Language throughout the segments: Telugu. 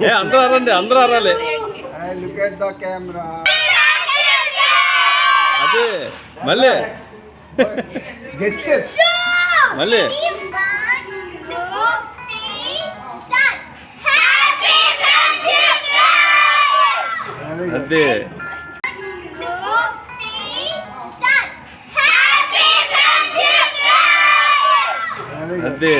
ఏ అందరూ అరండి అందరూ అరాలి Hey, look at the camera. అదే మళ్ళీ. మళ్ళీ. అదే. అదే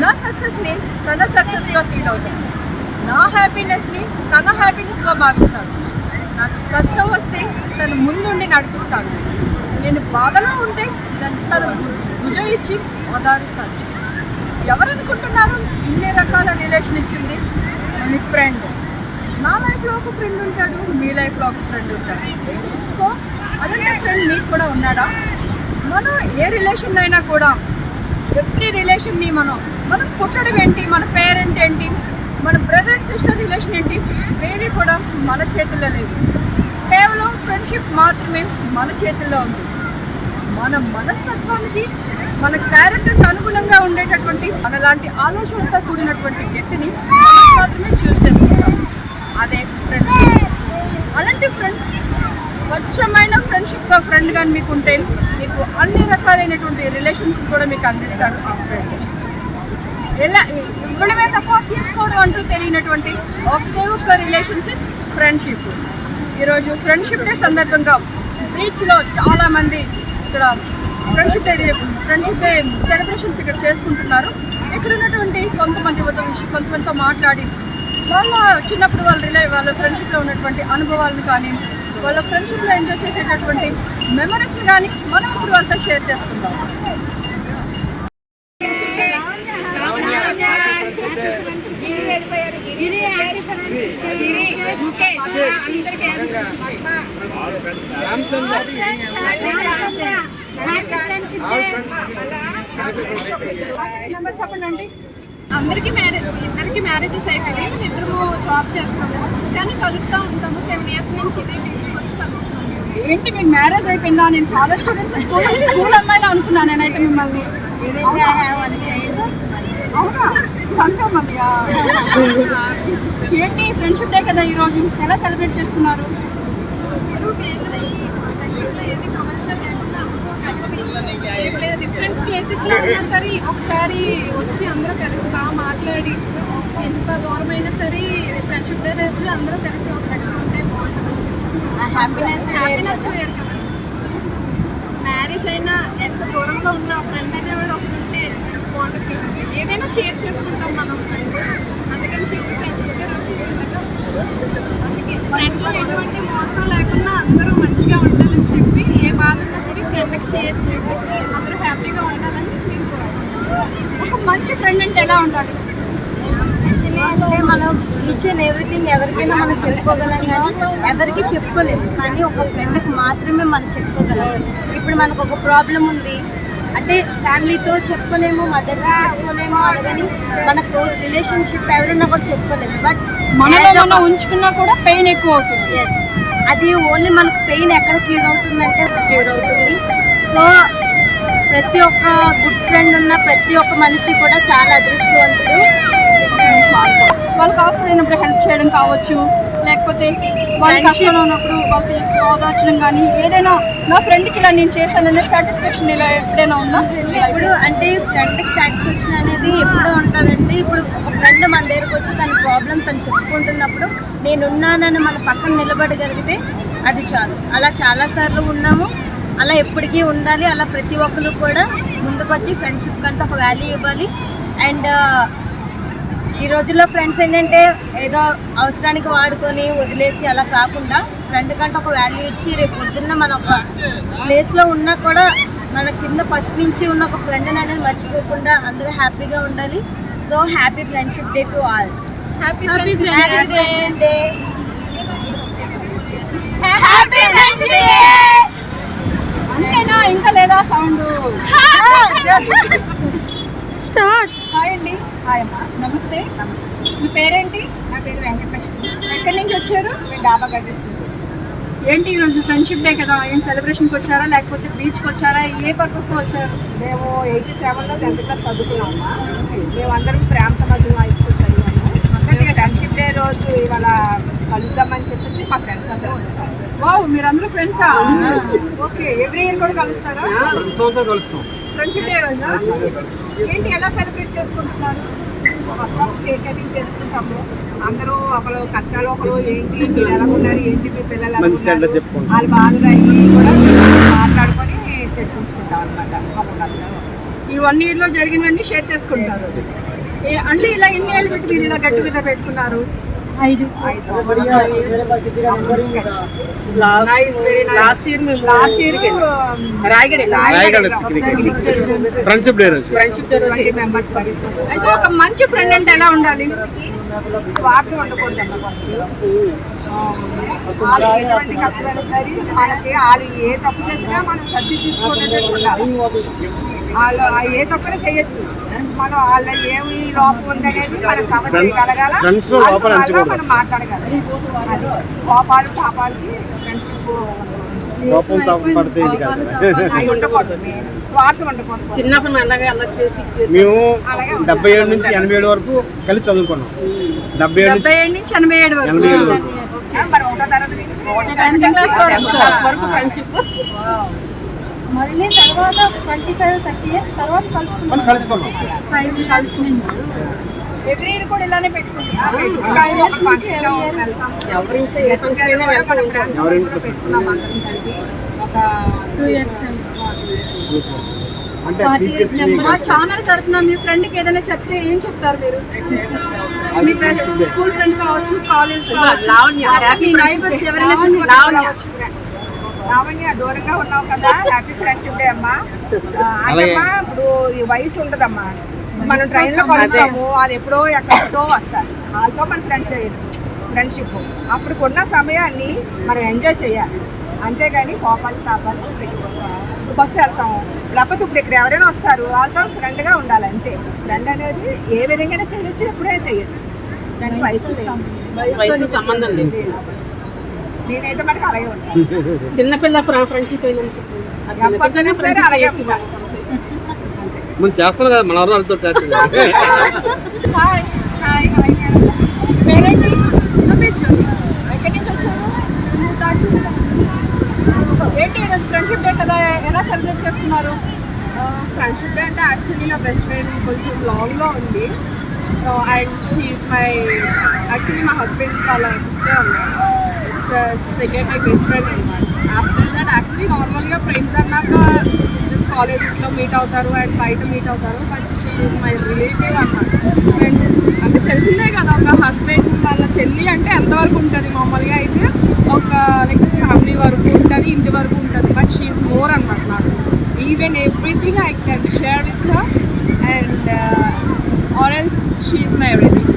నా సక్సెస్ని తన సక్సెస్గా ఫీల్ అవుతాడు నా హ్యాపీనెస్ని తన హ్యాపీనెస్గా భావిస్తాడు. నాకు కష్టం వస్తే తను ముందుండి నడిపిస్తాడు. నేను బాధలో ఉంటే తను తను భుజం ఇచ్చి ఓదారుస్తాడు. ఎవరనుకుంటున్నారు ఇన్ని రకాల రిలేషన్ ఇచ్చింది? మీ ఫ్రెండ్. నా లైఫ్లో ఒక ఫ్రెండ్ ఉంటాడు మీ లైఫ్లో ఒక ఫ్రెండ్ ఉంటాడు. సో అలాగే ఫ్రెండ్ మీకు కూడా ఉన్నాడా? మనం ఏ రిలేషన్ అయినా కూడా ఎవ్రీ రిలేషన్ని మనం మనం పుట్టడం ఏంటి? మన పేరెంట్ ఏంటి? మన బ్రదర్ అండ్ సిస్టర్ రిలేషన్ ఏంటి? ఇవేవి కూడా మన చేతుల్లో లేవు కేవలం ఫ్రెండ్షిప్ మాత్రమే మన చేతుల్లో ఉంది. మన మనస్తత్వానికి మన క్యారెక్టర్కి అనుగుణంగా ఉండేటటువంటి మనలాంటి ఆలోచనలతో కూడినటువంటి వ్యక్తిని మనం మాత్రమే చూస్ చేసుకుంటాం. అదే ఫ్రెండ్షిప్ అలాంటి ఫ్రెండ్ స్వచ్ఛమైన ఫ్రెండ్షిప్గా ఫ్రెండ్ కానీ మీకు ఉంటే మీకు అన్ని రకాలైనటువంటి రిలేషన్స్ కూడా మీకు అందిస్తాడు ఆ ఫ్రెండ్ ఎలా ఇవ్వడమే తప్ప తీసుకోవడం అంటూ తెలియనటువంటి ఒకే ఒక్క రిలేషన్షిప్ ఫ్రెండ్షిప్ ఈరోజు ఫ్రెండ్షిప్ డే సందర్భంగా బీచ్లో చాలామంది ఇక్కడ friendship day friendship day celebrations ఇక్కడ చేసుకుంటున్నారు. ఇక్కడ ఉన్నటువంటి కొంతమంది విషయం కొంతమందితో మాట్లాడి వాళ్ళ చిన్నప్పుడు వాళ్ళ రిలే వాళ్ళ ఫ్రెండ్షిప్లో ఉన్నటువంటి అనుభవాలను కానీ వాళ్ళ ఫ్రెండ్షిప్లో ఎంజాయ్ చేసేటటువంటి మెమరీస్ని కానీ మనం ఇప్పుడు వాళ్ళతో షేర్ చేసుకుందాం. చెప్పండి అండి అందరికీ మ్యారేజ్ ఇద్దరికి మ్యారేజెస్ అయిపోయినాయి. మేము ఇద్దరు జాబ్ చేస్తాము. కానీ కలుస్తూ ఉంటాము. సెవెన్ ఇయర్స్ నుంచి ఇదే బీచ్కి వచ్చి కలుస్తాము ఏంటి మీకు మ్యారేజ్ అయిపోయిందా? నేను కాలేజ్ స్టూడెంట్స్ స్కూల్ స్కూల్ అమ్మాయిలా అనుకున్నాను నేనైతే మిమ్మల్ని. అవునా? అమ్మయ్యా ఏంటి ఫ్రెండ్షిప్ డే కదా ఈరోజు? ఎలా సెలబ్రేట్ చేసుకున్నారు? డిఫరెంట్ ప్లేసెస్లో ఉన్నా సరే ఒకసారి వచ్చి అందరూ కలిసి బాగా మాట్లాడి ఎంత దూరమైనా సరే ఫ్రెండ్షిప్ డే రోజు అందరూ కలిసి ఒక దగ్గర ఉంటే బాగుంటుందని చెప్పేసి. హ్యాపీనెస్ హ్యాపీనెస్ వేరు కదా. మ్యారేజ్ అయినా ఎంత దూరంలో ఉన్న ఫ్రెండ్ అనేవాడు ఒకటి ఉంటే బాగుంటుంది. షేర్ చేసుకుంటాం మనం. అందుకని చెప్పి ఫ్రెండ్షిప్ రోజు అందుకే ఫ్రెండ్లో ఎటువంటి మోసం లేకుండా అందరూ మంచిగా ఉండాలని చెప్పి ఏ బాధ ఉన్నా సరే ఫ్రెండ్కి షేర్ చేసి అందరూ హ్యాపీగా ఉండాలని మేము ఒక మంచి ఫ్రెండ్ అంటే ఎలా ఉండాలి? అంటే మనం ఈచ్ అండ్ ఎవ్రీథింగ్ ఎవరికైనా మనం చెప్పుకోగలం కానీ ఎవరికి చెప్పుకోలేము. కానీ ఒక ఫ్రెండ్కి మాత్రమే మనం చెప్పుకోగలం. ఇప్పుడు మనకు ఒక ప్రాబ్లం ఉంది. అంటే ఫ్యామిలీతో చెప్పుకోలేము మదర్కి చెప్పుకోలేము అలాగని మన క్లోజ్ రిలేషన్షిప్ ఎవరున్నా కూడా చెప్పుకోలేము. బట్ మనం ఉంచుకున్నా కూడా పెయిన్ ఎక్కువ అవుతుంది ఎస్ అది ఓన్లీ మనకు పెయిన్ ఎక్కడ క్యూర్ అవుతుందంటే క్యూర్ అవుతుంది. సో ప్రతి ఒక్క గుడ్ ఫ్రెండ్ ఉన్న ప్రతి ఒక్క మనిషి కూడా చాలా అదృష్టవంతుడు. వాళ్ళకి అవసరమైనప్పుడు హెల్ప్ చేయడం కావచ్చు. లేకపోతే వాళ్ళ. కష్టంలో ఉన్నప్పుడు వాళ్ళకి ఓదార్చడం కానీ ఏదైనా నా ఫ్రెండ్కి ఇలా నేను చేశాననే సాటిస్ఫాక్షన్ ఇలా ఎప్పుడైనా ఉందా? ఇప్పుడు అంటే ఫ్రెండ్కి సాటిస్ఫాక్షన్ అనేది ఎప్పుడు ఉంటుందంటే ఇప్పుడు ఫ్రెండ్ మన దగ్గరకు వచ్చి తన ప్రాబ్లం తను చెప్పుకుంటున్నప్పుడు నేను ఉన్నానని మన పక్కన నిలబడగలిగితే అది చాలు. అలా చాలాసార్లు ఉన్నాము. అలా ఎప్పటికీ ఉండాలి. అలా ప్రతి ఒక్కరు కూడా ముందుకు వచ్చి ఫ్రెండ్షిప్ కంటే ఒక వాల్యూ ఇవ్వాలి. అండ్ ఈ రోజుల్లో ఫ్రెండ్స్ ఏంటంటే ఏదో అవసరానికి వాడుకొని వదిలేసి అలా కాకుండా ఫ్రెండ్ కంటే ఒక వాల్యూ ఇచ్చి రేపు పొద్దున్న మన ఒక ప్లేస్లో ఉన్నా కూడా మన కింద ఫస్ట్ నుంచి ఉన్న ఒక ఫ్రెండ్ అనేది మర్చిపోకుండా అందరూ హ్యాపీగా ఉండాలి. So happy friendship day to all happy friendship day happy friendship day ఇంకా లేదా సౌండ్ స్టార్ట్ హాయ్ అండి. హాయ్ అమ్మా. నమస్తే. నమస్తే మీ పేరేంటి? నా పేరు వెంకటలక్ష్మి. ఎక్కడి నుంచి వచ్చారు? మేము డాబా గడ్డెస్ నుంచి వచ్చాను ఏంటి ఈరోజు ఫ్రెండ్షిప్ డే కదా? ఏం సెలబ్రేషన్కి వచ్చారా? లేకపోతే బీచ్కి వచ్చారా? ఏ పర్పస్తో వచ్చారు? మేము ఎయిటీ సెవెన్లో టెన్త్ క్లాస్ చదువుకున్నాము మేమందరం ప్రేమ సమాజం హై స్కూల్ చదివాము. ఫ్రెండ్షిప్ డే రోజు ఇవాళ కలుద్దామని చెప్పేసి మా ఫ్రెండ్స్ అందరూ వచ్చారు వావ్ మీరందరూ ఫ్రెండ్సా ఓకే ఎవ్రీ ఇయర్ కూడా కలుస్తారా? ఫ్రెండ్షిప్ డే రోజా? ఏంటి ఎలా సెలబ్రేట్ చేసుకుంటున్నారు? వస్తాం కేక్ కటింగ్ చేసుకుంటాము. అందరూ ఒకరు కష్టాలు ఒకరు ఏంటి మీరు ఎలా ఉన్నారు ఏంటి మీ పిల్లలు వాళ్ళ బాధలు కూడా మాట్లాడుకొని చర్చించుకుంటాం అనమాట ఒక కష్టాలు ఈ వన్ ఇయర్లో జరిగినవన్నీ షేర్ చేసుకుంటారు. అంటే ఇలా ఎన్ని ఏళ్ళు పెట్టి మీరు ఇలా గట్టి మీద పెట్టుకున్నారు? ఐదు. Last year last year Rayagada friendship day రోజు. అయితే ఒక మంచి ఫ్రెండ్ అంటే ఎలా ఉండాలి? స్వార్థం ఉండకూడదు ఫస్ట్ వాళ్ళు ఎటువంటి కష్టమైనా సరే మనకి వాళ్ళు ఏ తప్పు చేసినా మనం సర్ది ఉండాలి. వాళ్ళు ఏ తప్పునే చేయొచ్చు. మనం వాళ్ళ ఏమి లోపం ఉందనేది మనం కవర్ చేయగలగాల. మనం మాట్లాడగలం. అది కోపాలు పాపాలకి ఫ్రెండ్షిప్ కోపం పడితే చిన్నప్పుడు మేము అలాగే డెబ్బై ఏడు నుంచి ఎనభై ఏడు వరకు కలిసి చదువుకున్నాం. డెబ్బై ఏడు డెబ్బై ఏడు నుంచి ఎనభై ఏడు వరకు. ఎనభై ఏడు వరకు. మళ్ళీ తర్వాత ట్వంటీ ఫైవ్ థర్టీ ఇయర్స్ తర్వాత కలుసుకున్నాం కలుసుకున్నాం ఫైవ్ కలిసి నుంచి ఎవ్రీ ఇయర్ కూడా ఇలానే పెట్టుకుంటాం. మా ఛానల్ తరఫున మీ ఫ్రెండ్కి ఏదైనా చెప్తే ఏం చెప్తారు మీరు? మీ ఫ్రెండ్స్ స్కూల్ ఫ్రెండ్ కావచ్చు కాలేజ్ కావచ్చు మీ నైబర్స్. ఎవరైనా కావచ్చు. లావణ్య దూరంగా ఉన్నావు కదా హ్యాపీ ఫ్రెండ్షిప్ డే అమ్మా. ఆ, అమ్మా ఇప్పుడు ఈ వయసు ఉండదమ్మా. మనం ట్రైన్లో కలుస్తాము వాళ్ళు ఎప్పుడో ఎక్కడి వస్తారు. వాళ్ళతో మనం ఫ్రెండ్స్ చేయొచ్చు ఫ్రెండ్షిప్ అప్పుడు ఉన్న సమయాన్ని మనం ఎంజాయ్ చేయాలి. అంతేగాని కోపాలు తాపాలు పెట్టుకోవాలి బస్సు వెళ్తాము. లేకపోతే ఇప్పుడు ఇక్కడ ఎవరైనా వస్తారు వాళ్ళతో ఫ్రెండ్గా ఉండాలి అంతే. ఫ్రెండ్ అనేది ఏ విధంగా చేయొచ్చు ఎప్పుడైనా చేయొచ్చు. దానికి వయసు సంబంధం లేదు. నేనైతే మనకి అలాగే ఉంటాను చిన్నపిల్ల కదా. మనం చేస్తాను కదా మన వాళ్ళతో హాయ్ హాయ్ హాయ్ పేరేంటి? నా పేరు జ్యోతి ఎక్కడి నుంచి వచ్చారు? తాచు ఏంటి ఈరోజు ఫ్రెండ్షిప్ డే కదా ఎలా సెలబ్రేట్ చేస్తున్నారు ఫ్రెండ్షిప్ డే అంటే యాక్చువల్లీ నా బెస్ట్ ఫ్రెండ్ కొంచెం లాంగ్లో ఉంది. అండ్ షీఈస్ మై యాక్చువల్లీ మా హస్బెండ్స్ వాళ్ళ సిస్టర్ అన్నమాట. సెకండ్ మై బెస్ట్ ఫ్రెండ్ అనమాట ఆఫ్టర్ దట్ యాక్చువల్లీ నార్మల్గా ఫ్రెండ్స్ అన్నాక జస్ట్ కాలేజెస్లో మీట్ అవుతారు అండ్ బయట మీట్ అవుతారు but she is my relative అన్నమాట. అండ్ అంటే తెలిసిందే కదా ఒక హస్బెండ్ వాళ్ళ చెల్లి అంటే ఎంతవరకు ఉంటుంది? మామూలుగా అయితే ఒక లైక్ ఫ్యామిలీ వరకు ఉంటుంది ఇంటి వరకు ఉంటుంది బట్ షీఈస్ మోర్ అనమాట నాకు. Even everything I can share with her and ఆరెన్స్ she is my everything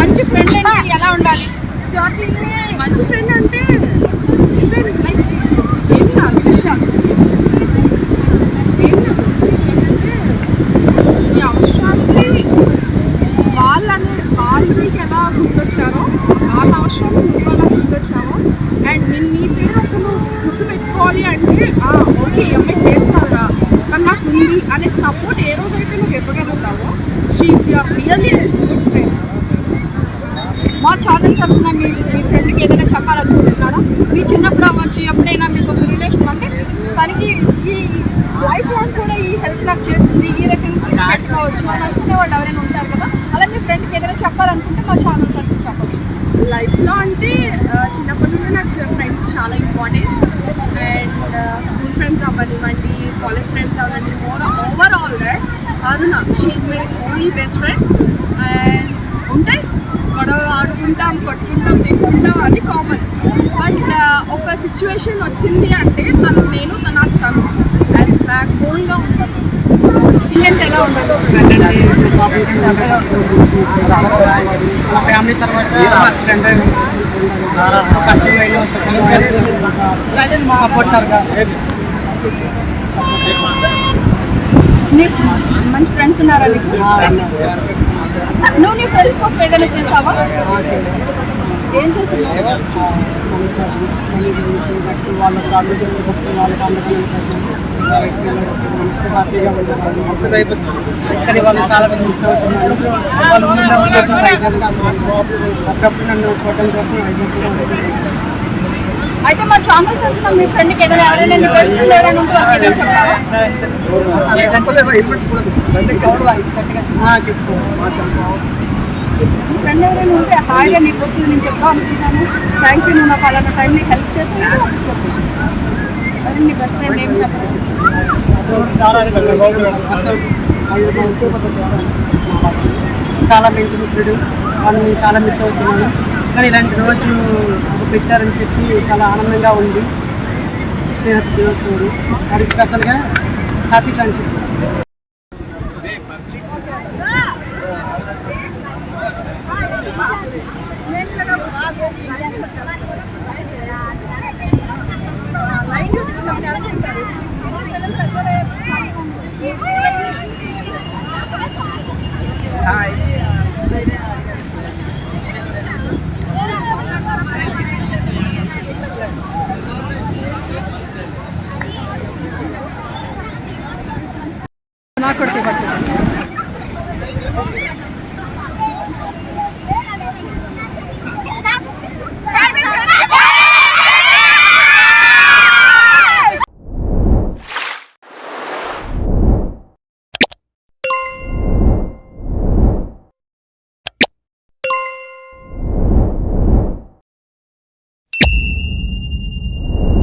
మంచి ఫ్రెండ్ అంటే ఎలా ఉండాలి? మంచి ఫ్రెండ్ అంటే వాళ్ళని వాళ్ళు నీకు ఎలా గుర్తొచ్చారో వాళ్ళ అవసరం నువ్వు ఎలా గుర్తొచ్చావో అండ్ నేను నీ పేరు గుర్తు పెట్టుకోవాలి అంటే ఓకే అమ్మాయి చేస్తారా కానీ నాకు ఉంది అనే సపోర్ట్ ఏ రోజైతే నువ్వు ఇవ్వగలుగుతావో she's your really good friend మా ఛానల్ తరఫున మీ మీ ఫ్రెండ్కి ఏదైనా చెప్పాలనుకుంటున్నారా మీ చిన్నప్పుడు అవ్వచ్చు ఎప్పుడైనా మీకు ఒక రిలేషన్ అంటే తనకి ఈ లైఫ్ లాంగ్ కూడా ఈ హెల్ప్ నాకు చేసింది ఈ రకంగా ఇది అని అనుకునే వాళ్ళు ఎవరైనా ఉంటారు కదా అలా మీ ఫ్రెండ్కి ఏదైనా చెప్పాలనుకుంటే మా ఛానల్ తరఫున చెప్పండి. లైఫ్లో అంటే చిన్నప్పటి నుండి నాకు ఫ్రెండ్స్ చాలా ఇంపార్టెంట్ అండ్ స్కూల్ ఫ్రెండ్స్ అవ్వనివ్వండి కాలేజ్ ఫ్రెండ్స్ అవ్వండి more overall Aruna she's my only best friend and ఉంటాయి గొడవ ఆడుకుంటాం కొట్టుకుంటాం తిట్టుకుంటాం అని కామన్ బట్ ఒక సిచ్యువేషన్ వచ్చింది అంటే తను నేను తన నాకు తను యాజ్ బ్యాక్ బోన్గా ఉంటాను మా ఫ్యామిలీ తర్వాత ఫ్రెండ్ కష్టమైన సపోర్టర్గా. నీకు మంచి ఫ్రెండ్స్ ఉన్నారా నీకు నువ్వు నీ ఫ్రెండ్స్ కోసం ఏదైనా చేసావా? ఏం చెప్పుకుంటే వాళ్ళకి అందరికీ హ్యాపీగా ఉంటారు ఇక్కడ వాళ్ళు చాలా మంది మిస్ అవుతున్నారు. వాళ్ళు అప్పుడప్పుడు నన్ను చూడటం కోసం అయితే మా ఛానల్ తరఫున మీ ఫ్రెండ్కి ఏదైనా ఎవరైనా నీ బెస్ట్ ఫ్రెండ్ ఎవరైనా ఉంటే వాళ్ళకి ఏమైనా చెప్తావా? ఆ, చెప్పు. మీ ఫ్రెండ్ ఎవరైనా ఉంటే హాయిగా నీకు వస్తుంది నేను చెప్తా అనుకుంటున్నాను. థ్యాంక్ యూ నువ్వు నాకు అలాంటి టైం నీకు హెల్ప్ చేస్తాను చెప్పు. నీ బెస్ట్ ఫ్రెండ్ ఏం చెప్పాలి చాలా మంచి మిత్రుడు. వాళ్ళు నేను చాలా మిస్ అవుతున్నాను. కానీ ఇలాంటి రోజు పెట్టారని చెప్పి చాలా ఆనందంగా ఉంది. స్నేహితు దినోత్సవం వారికి స్పెషల్గా హ్యాపీ ఫ్రెండ్షిప్ నాకు కూడా పట్టు